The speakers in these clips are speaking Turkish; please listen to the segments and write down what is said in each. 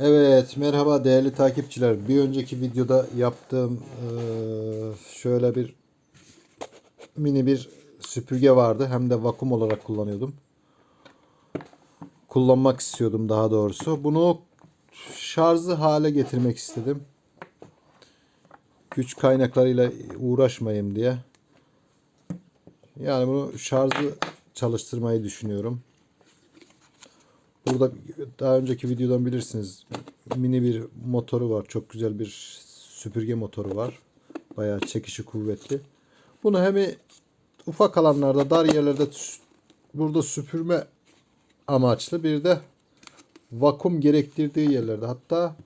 Evet, merhaba değerli takipçiler. Bir önceki videoda yaptığım şöyle bir mini bir süpürge vardı. Hem de vakum olarak kullanıyordum. Kullanmak istiyordum daha doğrusu. Bunu şarjı hale getirmek istedim. Güç kaynaklarıyla uğraşmayayım diye. Yani bunu şarjı çalıştırmayı düşünüyorum. Burada daha önceki videodan bilirsiniz mini bir motoru var. Çok güzel bir süpürge motoru var. Bayağı çekişi kuvvetli. Bunu hem ufak alanlarda, dar yerlerde burada süpürme amaçlı bir de vakum gerektirdiği yerlerde. Hatta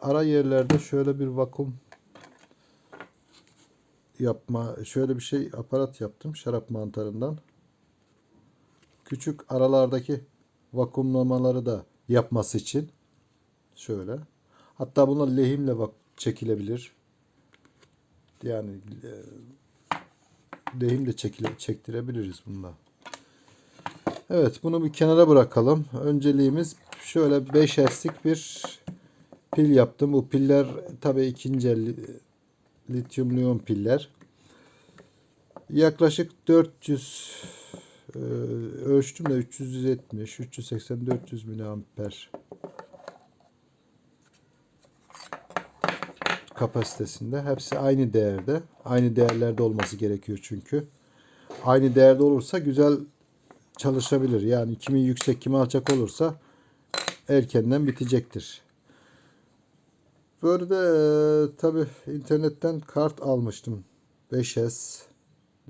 ara yerlerde şöyle bir vakum yapma, şöyle bir şey aparat yaptım şarap mantarından küçük aralardaki vakumlamaları da yapması için şöyle. Hatta bunlar lehimle bak çekilebilir. Yani e, lehimle çekile, çektirebiliriz bunda. Evet bunu bir kenara bırakalım. Önceliğimiz şöyle 5 S'lik bir pil yaptım. Bu piller tabii ikinci el li- lityum piller. Yaklaşık 400 ee, ölçtüm de 370, 380, 400 miliamper kapasitesinde. Hepsi aynı değerde. Aynı değerlerde olması gerekiyor çünkü. Aynı değerde olursa güzel çalışabilir. Yani kimi yüksek kimi alçak olursa erkenden bitecektir. Böyle de tabi internetten kart almıştım. 5S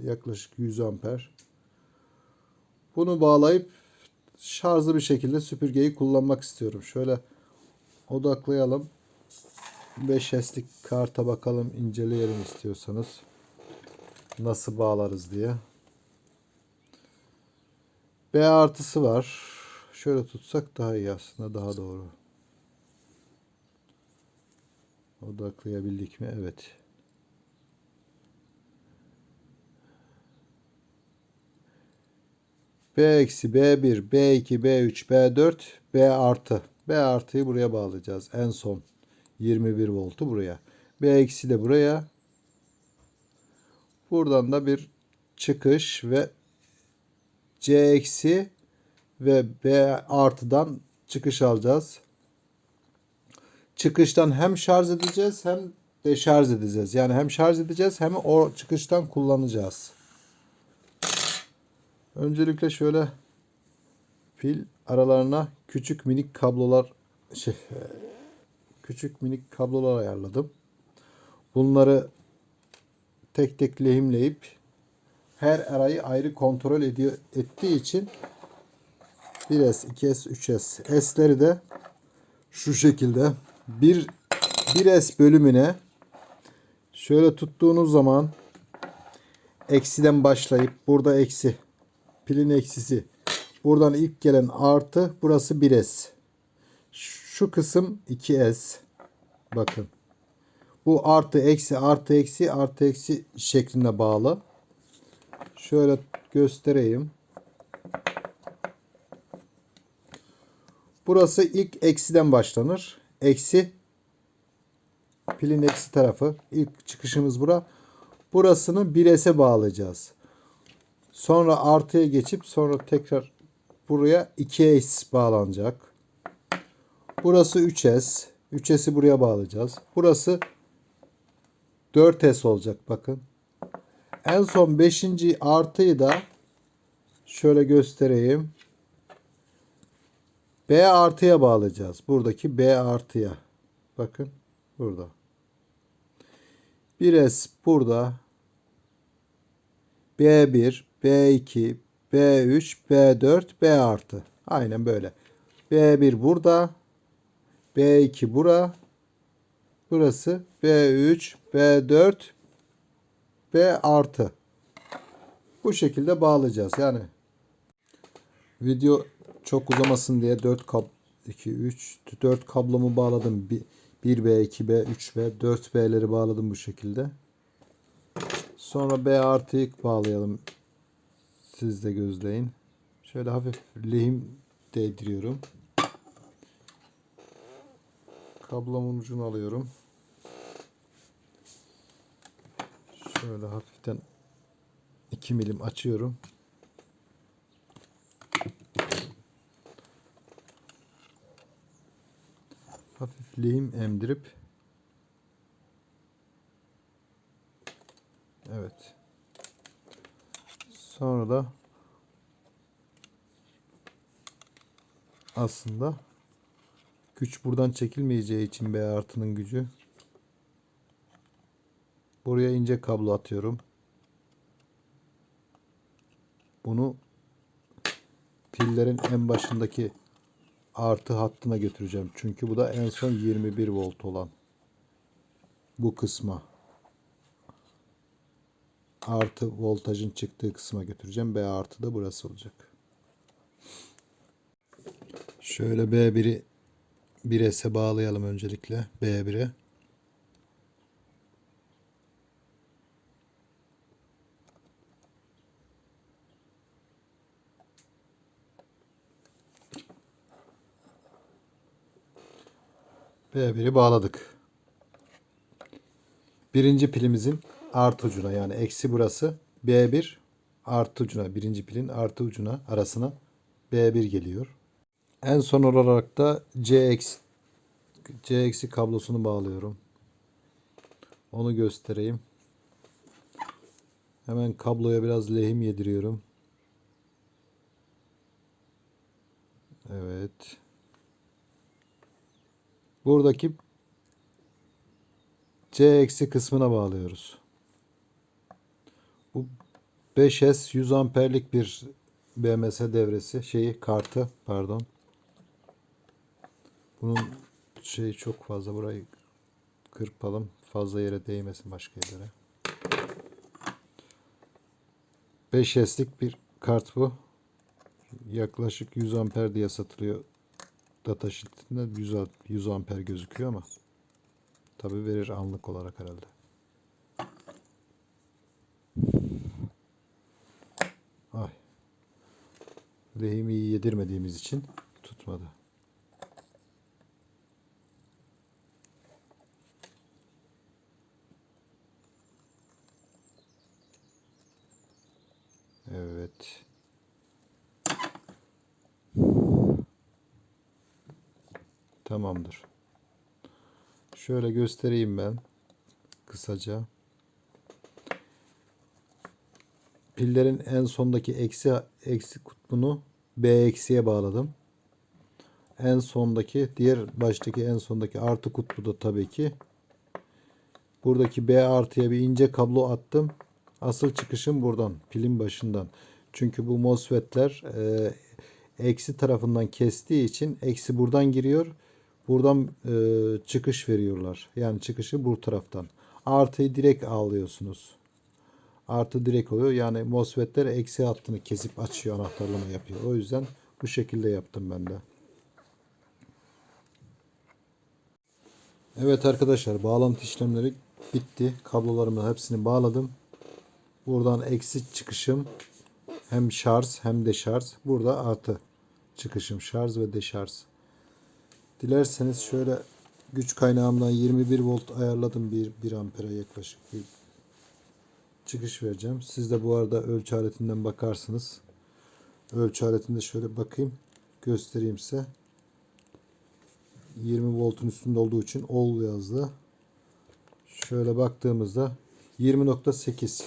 yaklaşık 100 amper. Bunu bağlayıp şarjlı bir şekilde süpürgeyi kullanmak istiyorum. Şöyle odaklayalım. 5S'lik karta bakalım inceleyelim istiyorsanız. Nasıl bağlarız diye. B artısı var. Şöyle tutsak daha iyi aslında daha doğru. Odaklayabildik mi? Evet. B eksi B1, B2, B3, B4, B artı. B artıyı buraya bağlayacağız. En son 21 voltu buraya. B eksi de buraya. Buradan da bir çıkış ve C eksi ve B artıdan çıkış alacağız. Çıkıştan hem şarj edeceğiz hem de şarj edeceğiz. Yani hem şarj edeceğiz hem o çıkıştan kullanacağız. Öncelikle şöyle pil aralarına küçük minik kablolar şey, e, küçük minik kablolar ayarladım. Bunları tek tek lehimleyip her arayı ayrı kontrol ediyor ettiği için 1S, 2S, 3S. S'leri de şu şekilde bir 1S bölümüne şöyle tuttuğunuz zaman eksiden başlayıp burada eksi pilin eksisi. Buradan ilk gelen artı burası 1S. Şu kısım 2S. Bakın. Bu artı eksi artı eksi artı eksi şeklinde bağlı. Şöyle göstereyim. Burası ilk eksiden başlanır. Eksi pilin eksi tarafı. İlk çıkışımız bura. Burasını 1S'e bağlayacağız. Sonra artıya geçip sonra tekrar buraya 2S bağlanacak. Burası 3S. 3S'i buraya bağlayacağız. Burası 4S olacak bakın. En son 5. artıyı da şöyle göstereyim. B artıya bağlayacağız. Buradaki B artıya. Bakın burada. 1S burada. B1, B2, B3, B4, B artı. Aynen böyle. B1 burada. B2 bura. Burası B3, B4, B artı. Bu şekilde bağlayacağız. Yani video çok uzamasın diye 4 kab 2 3 4 kablomu bağladım. 1 B, 2 B, 3 B, 4 B'leri bağladım bu şekilde. Sonra B artıyı bağlayalım. Siz de gözleyin. Şöyle hafif lehim değdiriyorum. Kablomun ucunu alıyorum. Şöyle hafiften 2 milim açıyorum. Hafif lehim emdirip Evet. Sonra da aslında güç buradan çekilmeyeceği için B artının gücü buraya ince kablo atıyorum. Bunu pillerin en başındaki artı hattına götüreceğim. Çünkü bu da en son 21 volt olan bu kısma artı voltajın çıktığı kısma götüreceğim. B artı da burası olacak. Şöyle B1'i 1S'e bağlayalım öncelikle. B1'e. B1'i bağladık. Birinci pilimizin artı ucuna yani eksi burası B1 artı ucuna birinci pilin artı ucuna arasına B1 geliyor. En son olarak da C eksi, C eksi kablosunu bağlıyorum. Onu göstereyim. Hemen kabloya biraz lehim yediriyorum. Evet. Buradaki C eksi kısmına bağlıyoruz. Bu 5S 100 amperlik bir BMS devresi şeyi kartı pardon. Bunun şeyi çok fazla burayı kırpalım. Fazla yere değmesin başka yerlere. 5S'lik bir kart bu. Yaklaşık 100 amper diye satılıyor. Data sheet'inde 100, 100 amper gözüküyor ama tabi verir anlık olarak herhalde. Lehimi yedirmediğimiz için tutmadı. Evet. Tamamdır. Şöyle göstereyim ben kısaca. Pillerin en sondaki eksi eksi kutbunu B eksiye bağladım. En sondaki diğer baştaki en sondaki artı kutbu da tabii ki buradaki B artıya bir ince kablo attım. Asıl çıkışım buradan pilin başından. Çünkü bu MOSFET'ler e, eksi tarafından kestiği için eksi buradan giriyor. Buradan e, çıkış veriyorlar. Yani çıkışı bu taraftan. Artıyı direkt alıyorsunuz. Artı direkt oluyor. Yani MOSFET'ler eksi hattını kesip açıyor anahtarlama yapıyor. O yüzden bu şekilde yaptım ben de. Evet arkadaşlar bağlantı işlemleri bitti. Kablolarımı hepsini bağladım. Buradan eksi çıkışım hem şarj hem de şarj. Burada artı çıkışım şarj ve deşarj. Dilerseniz şöyle güç kaynağımdan 21 volt ayarladım 1, 1 ampere yaklaşık çıkış vereceğim. Siz de bu arada ölçü aletinden bakarsınız. Ölçü aletinde şöyle bakayım göstereyim size. 20 voltun üstünde olduğu için ol yazdı. Şöyle baktığımızda 20.8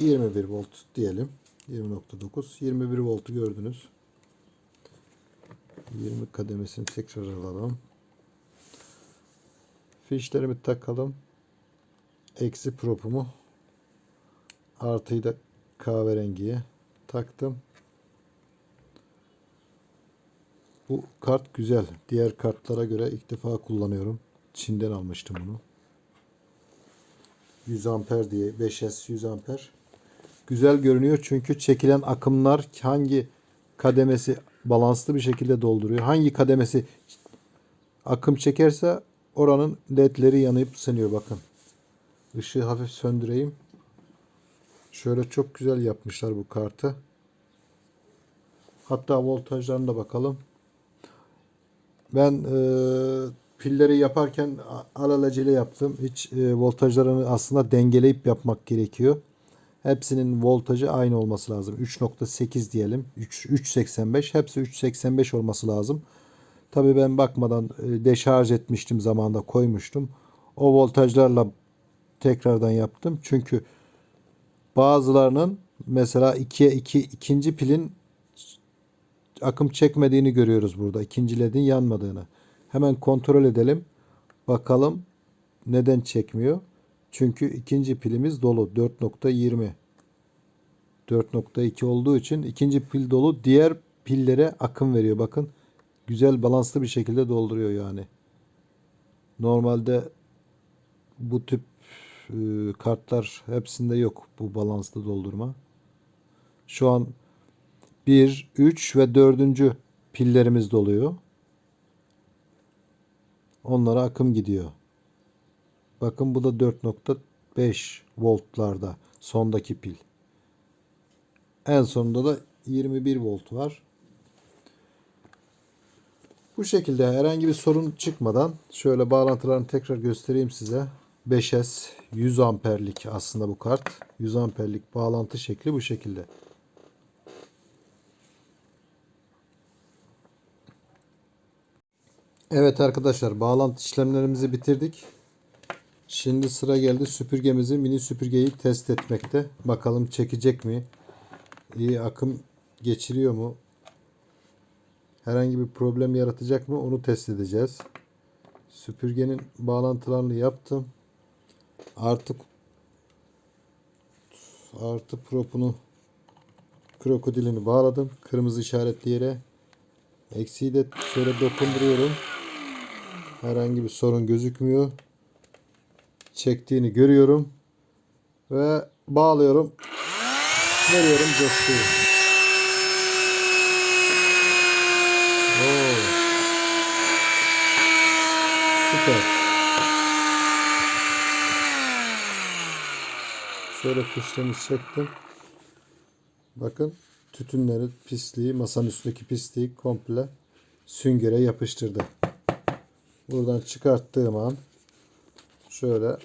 21 volt diyelim. 20.9 21 voltu gördünüz. 20 kademesini tekrar alalım. Fişlerimi takalım. Eksi propumu artıyı da kahverengiye taktım. Bu kart güzel. Diğer kartlara göre ilk defa kullanıyorum. Çin'den almıştım bunu. 100 amper diye 5S 100 amper. Güzel görünüyor çünkü çekilen akımlar hangi kademesi balanslı bir şekilde dolduruyor. Hangi kademesi akım çekerse oranın ledleri yanıp sönüyor bakın. Işığı hafif söndüreyim. Şöyle çok güzel yapmışlar bu kartı. Hatta voltajlarına da bakalım. Ben e, pilleri yaparken alelacele yaptım. Hiç e, voltajlarını aslında dengeleyip yapmak gerekiyor. Hepsinin voltajı aynı olması lazım. 3.8 diyelim. 3 3.85. Hepsi 3.85 olması lazım. Tabii ben bakmadan e, deşarj etmiştim zamanında koymuştum. O voltajlarla tekrardan yaptım. Çünkü bazılarının mesela 2'ye 2 ikinci pilin akım çekmediğini görüyoruz burada. İkinci ledin yanmadığını. Hemen kontrol edelim. Bakalım neden çekmiyor? Çünkü ikinci pilimiz dolu. 4.20. 4.2 olduğu için ikinci pil dolu. Diğer pillere akım veriyor. Bakın güzel balanslı bir şekilde dolduruyor yani. Normalde bu tip e, kartlar hepsinde yok bu balanslı doldurma. Şu an 1, 3 ve 4. pillerimiz doluyor. Onlara akım gidiyor. Bakın bu da 4.5 voltlarda sondaki pil. En sonunda da 21 volt var. Bu şekilde herhangi bir sorun çıkmadan şöyle bağlantılarını tekrar göstereyim size. 5S 100 amperlik aslında bu kart. 100 amperlik bağlantı şekli bu şekilde. Evet arkadaşlar bağlantı işlemlerimizi bitirdik. Şimdi sıra geldi süpürgemizi mini süpürgeyi test etmekte. Bakalım çekecek mi? İyi akım geçiriyor mu? Herhangi bir problem yaratacak mı? Onu test edeceğiz. Süpürgenin bağlantılarını yaptım. Artık artı propunu krokodilini bağladım. Kırmızı işaretli yere. Eksiği de şöyle dokunduruyorum. Herhangi bir sorun gözükmüyor. Çektiğini görüyorum. Ve bağlıyorum. Veriyorum coşkuyu. Süper. Şöyle fişlerini çektim. Bakın tütünleri, pisliği, masanın üstündeki pisliği komple süngere yapıştırdı. Buradan çıkarttığım an şöyle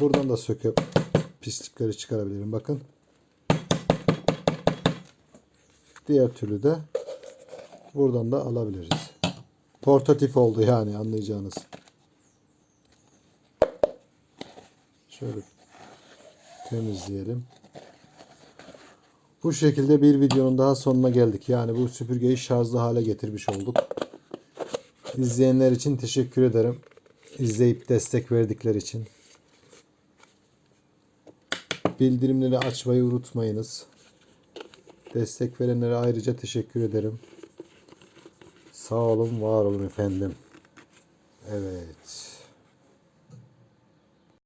buradan da söküp pislikleri çıkarabilirim. Bakın. Diğer türlü de buradan da alabiliriz. Portatif oldu yani anlayacağınız. Şöyle temizleyelim. Bu şekilde bir videonun daha sonuna geldik. Yani bu süpürgeyi şarjlı hale getirmiş olduk. İzleyenler için teşekkür ederim. İzleyip destek verdikleri için. Bildirimleri açmayı unutmayınız. Destek verenlere ayrıca teşekkür ederim. Sağ olun, var olun efendim. Evet.